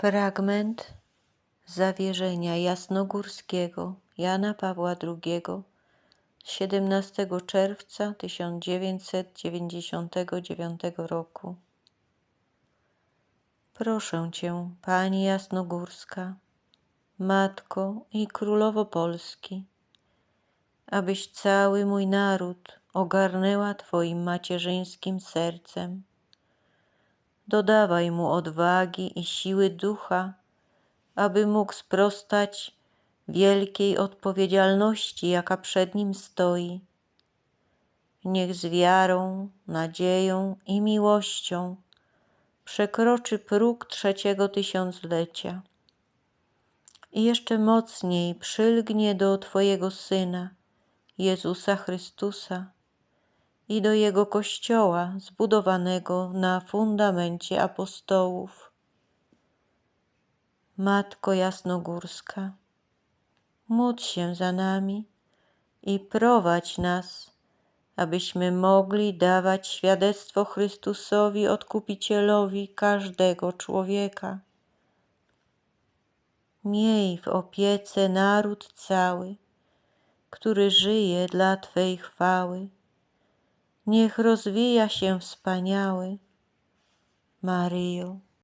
Fragment zawierzenia jasnogórskiego Jana Pawła II z 17 czerwca 1999 roku. Proszę Cię, Pani Jasnogórska, Matko i Królowo Polski, abyś cały mój naród ogarnęła Twoim macierzyńskim sercem. Dodawaj mu odwagi i siły ducha, aby mógł sprostać wielkiej odpowiedzialności, jaka przed nim stoi. Niech z wiarą, nadzieją i miłością przekroczy próg trzeciego tysiąclecia i jeszcze mocniej przylgnie do Twojego Syna, Jezusa Chrystusa, i do Jego Kościoła zbudowanego na fundamencie apostołów. Matko Jasnogórska, módl się za nami i prowadź nas, abyśmy mogli dawać świadectwo Chrystusowi Odkupicielowi każdego człowieka. Miej w opiece naród cały, który żyje dla Twej chwały. Niech rozwija się wspaniały, Maryjo.